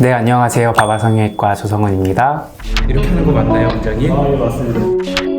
네, 안녕하세요. 바바성형외과 조성은입니다. 이렇게 하는 거 맞나요, 원장님? 아, 예, 맞습니다.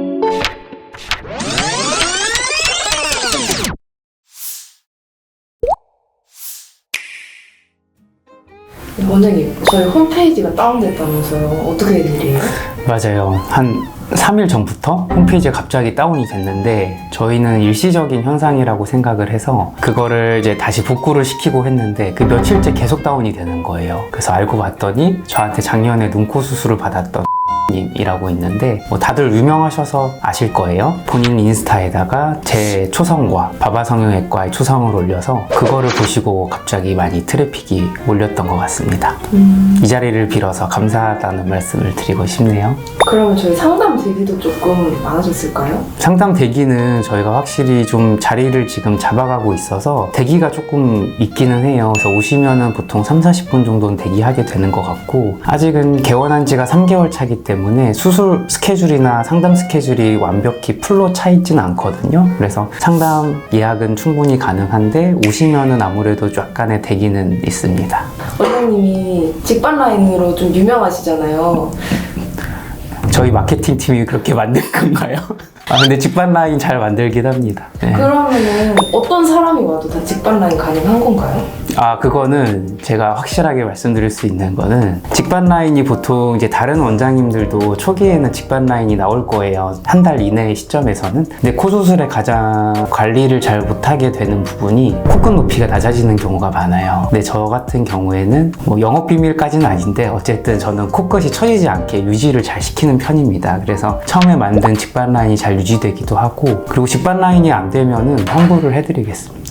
원장님, 저희 홈페이지가 다운됐다면서요. 어떻게 된 일이에요? 맞아요. 한 3일 전부터 홈페이지가 갑자기 다운이 됐는데 저희는 일시적인 현상이라고 생각을 해서 그거를 이제 다시 복구를 시키고 했는데 그 며칠째 계속 다운이 되는 거예요. 그래서 알고 봤더니 저한테 작년에 눈코 수술을 받았던 님이라고 있는데 뭐 다들 유명하셔서 아실 거예요. 본인 인스타에다가 제 초성과 바바성형외과의 초성을 올려서 그거를 보시고 갑자기 많이 트래픽이 몰렸던 것 같습니다. 음, 이 자리를 빌어서 감사하다는 말씀을 드리고 싶네요. 그러면 저희 상담 대기도 조금 많아졌을까요? 상담 대기는 저희가 확실히 좀 자리를 지금 잡아가고 있어서 대기가 조금 있기는 해요. 그래서 오시면은 보통 3, 40분 정도는 대기하게 되는 것 같고 아직은 개원한 지가 3개월 차기 때문에 수술 스케줄이나 상담 스케줄이 완벽히 풀로 차 있지는 않거든요. 그래서 상담 예약은 충분히 가능한데 오시면은 아무래도 약간의 대기는 있습니다. 원장님이 직반 라인으로 좀 유명하시잖아요. 저희 마케팅 팀이 그렇게 만든 건가요? 아 근데 직반 라인 잘 만들긴 합니다. 네. 그러면은 어떤 사람이 와도 다 직반 라인 가능한 건가요? 아, 그거는 제가 확실하게 말씀드릴 수 있는 거는 직반 라인이 보통 이제 다른 원장님들도 초기에는 직반 라인이 나올 거예요. 한 달 이내의 시점에서는. 근데 코 수술에 가장 관리를 잘 못하게 되는 부분이 코끝 높이가 낮아지는 경우가 많아요. 근데 저 같은 경우에는 뭐 영업 비밀까지는 아닌데 어쨌든 저는 코끝이 처지지 않게 유지를 잘 시키는 편입니다. 그래서 처음에 만든 직반 라인이 잘 유지되기도 하고 그리고 직반 라인이 안 되면은 환불을 해드리겠습니다.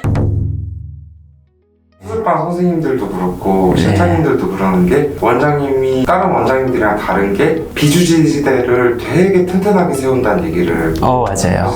수술방 선생님들도 그렇고 네. 실장님들도 그러는 게 원장님이 다른 원장님들이랑 다른 게 비주지대를 되게 튼튼하게 세운다는 얘기를 어, 맞아요.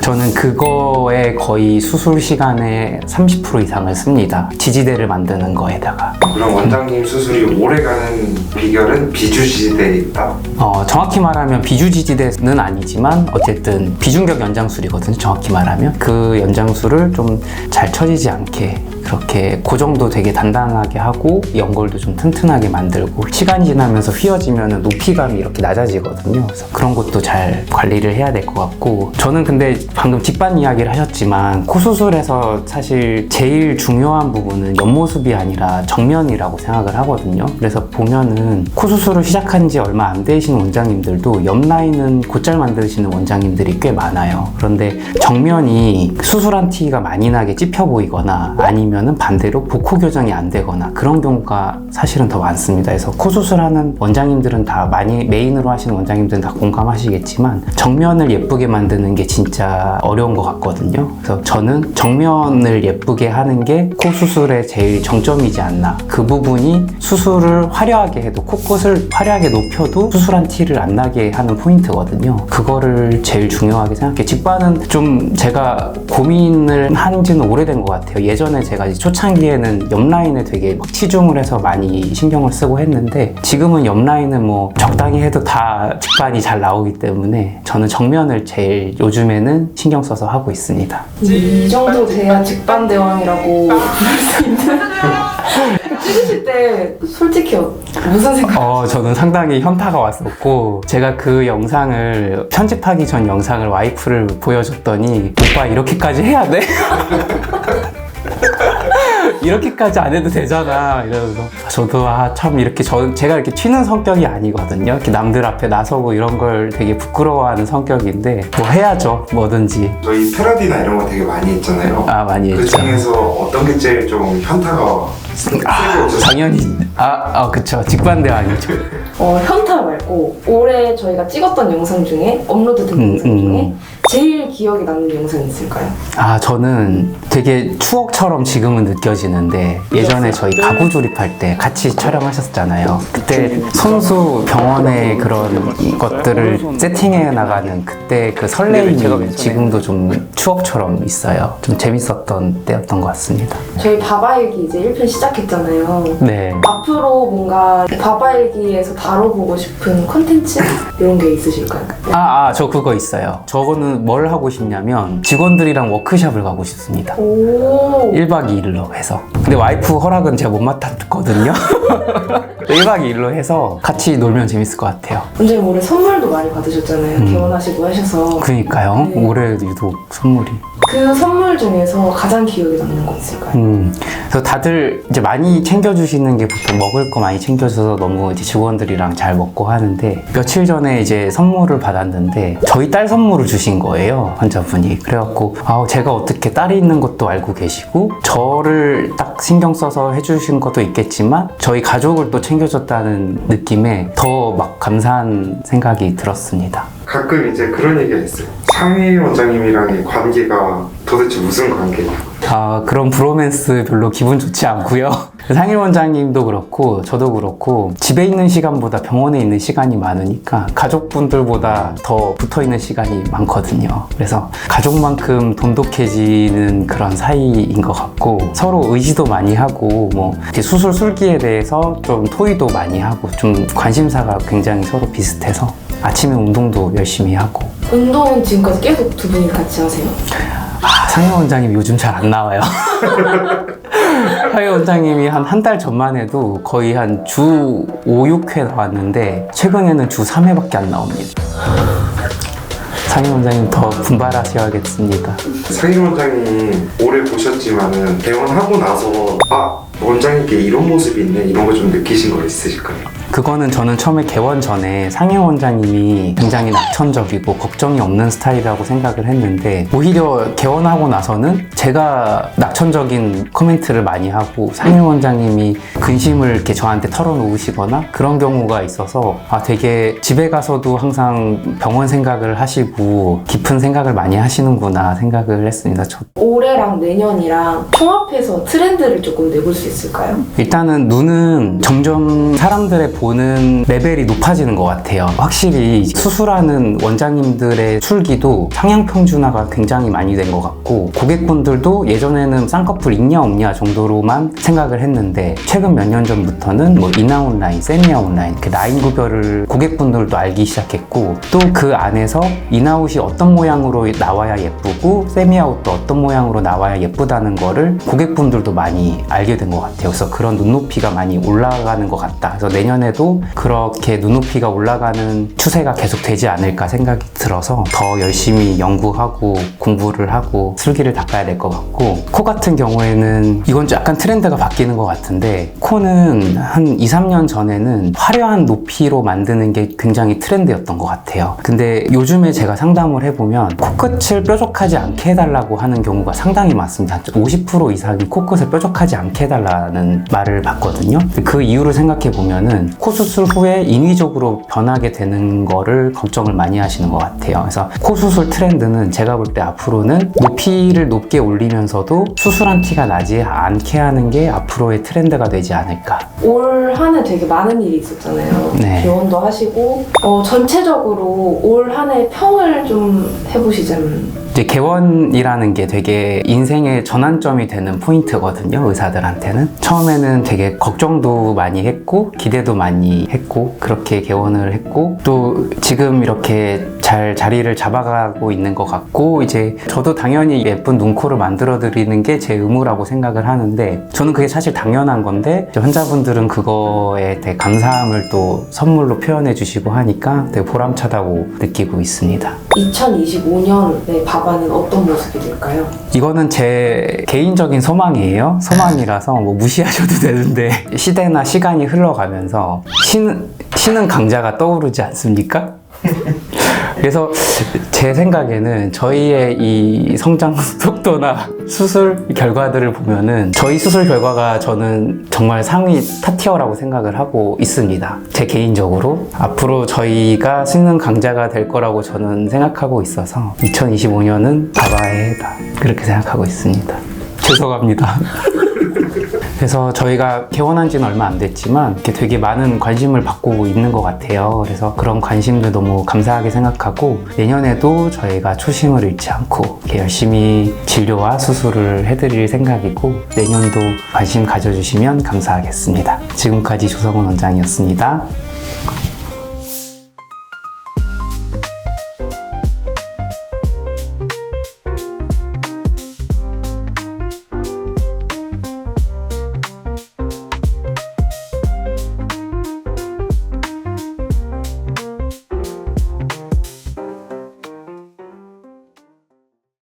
저는 그거에 거의 수술 시간의 30% 이상을 씁니다. 지지대를 만드는 거에다가. 그럼 원장님 수술이 오래가는 비결은 비주지대에 있다. 어, 정확히 말하면 비주지지대는 아니지만 어쨌든 비중격 연장술이거든요. 정확히 말하면 그 연장술을 좀 잘 처지지 않게 그렇게 고정도 되게 단단하게 하고 연골도 좀 튼튼하게 만들고 시간이 지나면서 휘어지면 높이감이 이렇게 낮아지거든요. 그래서 그런 것도 잘 관리를 해야 될 것 같고 저는 근데 방금 직반 이야기를 하셨지만 코 수술에서 사실 제일 중요한 부분은 옆모습이 아니라 정면이라고 생각을 하거든요. 그래서 보면은 코 수술을 시작한 지 얼마 안 되신 원장님들도 옆 라인은 곧잘 만드시는 원장님들이 꽤 많아요. 그런데 정면이 수술한 티가 많이 나게 찝혀 보이거나 아니면 은 반대로 복호 교정이 안 되거나 그런 경우가 사실은 더 많습니다. 그래서 코 수술하는 원장님들은 다 많이 메인으로 하시는 원장님들은 다 공감하시겠지만 정면을 예쁘게 만드는 게 진짜 어려운 것 같거든요. 그래서 저는 정면을 예쁘게 하는 게 코 수술의 제일 정점이지 않나. 그 부분이 수술을 화려하게 해도 코끝을 화려하게 높여도 수술한 티를 안 나게 하는 포인트거든요. 그거를 제일 중요하게 생각해. 직반은 좀 제가 고민을 한 지는 오래된 것 같아요. 예전에 제가 이제 초창기에는 옆 라인에 되게 막 치중을 해서 많이 신경을 쓰고 했는데 지금은 옆 라인은 뭐 적당히 해도 다 직반이 잘 나오기 때문에 저는 정면을 제일 요즘에는 신경 써서 하고 있습니다. 이 정도 돼야 직반 대왕이라고 부를 수 있는. 찍으실 때 솔직히 어- 무슨 생각? 어, 저는 상당히 현타가 왔었고, 제가 그 영상을, 편집하기 전 영상을 와이프를 보여줬더니, 오빠 이렇게까지 해야 돼? 이렇게까지 안 해도 되잖아. 이러면서. 저도, 아, 참, 이렇게, 저, 제가 이렇게 튀는 성격이 아니거든요. 이렇게 남들 앞에 나서고 이런 걸 되게 부끄러워하는 성격인데, 뭐 해야죠. 뭐든지. 저희 패러디나 이런 거 되게 많이 했잖아요. 아, 많이 그 했죠. 중에서 어떤 게 제일 좀 현타가 세게 오셨어요? 당연히, 아, 아, 그쵸. 직반대왕이죠. 어, 현타 말고 올해 저희가 찍었던 영상 중에 업로드 된 음, 영상 음. 중에 제일 기억에 남는 영상이 있을까요? 아, 저는 되게 추억처럼 지금은 느껴지는데 예전에 저희 가구 조립할 때 같이 촬영하셨잖아요. 그때 손수 병원의 그런 것들을 세팅해 나가는 그때 그 설레임이 지금도 좀 추억처럼 있어요. 좀 재밌었던 때였던 것 같습니다. 저희 바바일기 이제 1편 시작했잖아요. 네. 앞으로 뭔가 바바일기에서 다뤄보고 싶은 콘텐츠 이런 게 있으실까요? 아, 아, 저 그거 있어요. 저거는 뭘 하고 싶냐면 직원들이랑 워크샵을 가고 싶습니다. 오. 1박 2일로 해서. 근데 와이프 허락은 제가 못 맡았거든요. 1박 2일로 해서 같이 놀면 재밌을 것 같아요. 원장님 올해 선물도 많이 받으셨잖아요. 음. 개원하시고 하셔서. 그니까요. 네. 올해 유독 선물이. 그 선물 중에서 가장 기억에 남는 거 있을까요? 음, 그래서 다들 이제 많이 챙겨주시는 게 보통 먹을 거 많이 챙겨줘서 너무 이제 직원들이랑 잘 먹고 하는데 며칠 전에 이제 선물을 받았는데 저희 딸 선물을 주신 거예요 환자분이 그래갖고 아 제가 어떻게 딸이 있는 것도 알고 계시고 저를 딱 신경 써서 해주신 것도 있겠지만 저희 가족을 또 챙겨줬다는 느낌에 더 막 감사한 생각이 들었습니다. 가끔 이제 그런 얘기가 있어요. 상희 원장님이랑의 관계가 도대체 무슨 관계냐? 아, 그런 브로맨스 별로 기분 좋지 않고요. 상일 원장님도 그렇고 저도 그렇고 집에 있는 시간보다 병원에 있는 시간이 많으니까 가족분들보다 더 붙어 있는 시간이 많거든요. 그래서 가족만큼 돈독해지는 그런 사이인 것 같고 서로 의지도 많이 하고 뭐 수술 술기에 대해서 좀 토의도 많이 하고 좀 관심사가 굉장히 서로 비슷해서 아침에 운동도 열심히 하고 운동은 지금까지 계속 두 분이 같이 하세요? 아, 상해 원장님 요즘 잘 안 나와요. 상해 원장님이 한 한 달 전만 해도 거의 한 주 5, 6회 나왔는데 최근에는 주 3회밖에 안 나옵니다. 상해 원장님 더 분발하셔야겠습니다. 상희 원장님 오래 보셨지만은 개원하고 나서 아 원장님께 이런 모습이 있네 이런 거 좀 느끼신 거 있으실까요? 그거는 저는 처음에 개원 전에 상해 원장님이 굉장히 낙천적이고 걱정이 없는 스타일이라고 생각을 했는데 오히려 개원하고 나서는 제가 낙천적인 코멘트를 많이 하고 상해 원장님이 근심을 이렇게 저한테 털어놓으시거나 그런 경우가 있어서 아 되게 집에 가서도 항상 병원 생각을 하시고 깊은 생각을 많이 하시는구나 생각을 했습니다. 저 올해랑 내년이랑 총합해서 트렌드를 조금 내볼 수 있을까요? 일단은 눈은 점점 사람들의 보는 레벨이 높아지는 것 같아요. 확실히 수술하는 원장님들의 술기도 상향 평준화가 굉장히 많이 된 것 같고 고객분들도 예전에는 쌍꺼풀 있냐 없냐 정도로만 생각을 했는데 최근 몇 년 전부터는 뭐 인아웃 라인, 세미아웃 라인 그 라인 구별을 고객분들도 알기 시작했고 또 그 안에서 인아웃이 어떤 모양으로 나와야 예쁘고 세미아웃도 어떤 모양으로 나와야 예쁘다는 거를 고객분들도 많이 알게 된 것 같아요. 그래서 그런 눈높이가 많이 올라가는 것 같다. 그래서 내년에도 그렇게 눈높이가 올라가는 추세가 계속 되지 않을까 생각이 들어서 더 열심히 연구하고 공부를 하고 슬기를 닦아야 될 것 같고 코 같은 경우에는 이건 좀 약간 트렌드가 바뀌는 것 같은데 코는 한 2, 3년 전에는 화려한 높이로 만드는 게 굉장히 트렌드였던 것 같아요. 근데 요즘에 제가 상담을 해보면 코끝을 뾰족하지 않게 해달라고 하는 경우가 상당히 많습니다. 50% 이상이 코끝을 뾰족하지 않게 해달라 는 말을 받거든요. 그 이유를 생각해 보면은 코 수술 후에 인위적으로 변하게 되는 거를 걱정을 많이 하시는 것 같아요. 그래서 코 수술 트렌드는 제가 볼 때 앞으로는 높이를 높게 올리면서도 수술한 티가 나지 않게 하는 게 앞으로의 트렌드가 되지 않을까. 올 한 해 되게 많은 일이 있었잖아요. 네. 개원도 하시고 어, 전체적으로 올 한 해 평을 좀 해보시자면 이제 개원이라는 게 되게 인생의 전환점이 되는 포인트거든요, 의사들한테는. 처음에는 되게 걱정도 많이 했고, 기대도 많이 했고, 그렇게 개원을 했고, 또 지금 이렇게 잘 자리를 잡아가고 있는 것 같고, 이제 저도 당연히 예쁜 눈코를 만들어 드리는 게 제 의무라고 생각을 하는데, 저는 그게 사실 당연한 건데, 환자분들은 그거에 대해 감사함을 또 선물로 표현해 주시고 하니까 되게 보람차다고 느끼고 있습니다. 2025년의 바바는 어떤 모습이 될까요? 이거는 제 개인적인 소망이에요. 소망이라서 뭐 무시하셔도 되는데 시대나 시간이 흘러가면서 신은, 신은 강자가 떠오르지 않습니까? 그래서 제 생각에는 저희의 이 성장 속도나 수술 결과들을 보면은 저희 수술 결과가 저는 정말 상위 탑티어라고 생각을 하고 있습니다. 제 개인적으로 앞으로 저희가 신는 강자가 될 거라고 저는 생각하고 있어서 2025년은 바바의 해다 그렇게 생각하고 있습니다. 죄송합니다. 그래서 저희가 개원한 지는 얼마 안 됐지만 이렇게 되게 많은 관심을 받고 있는 것 같아요. 그래서 그런 관심도 너무 감사하게 생각하고 내년에도 저희가 초심을 잃지 않고 이렇게 열심히 진료와 수술을 해드릴 생각이고 내년도 관심 가져주시면 감사하겠습니다. 지금까지 조성훈 원장이었습니다.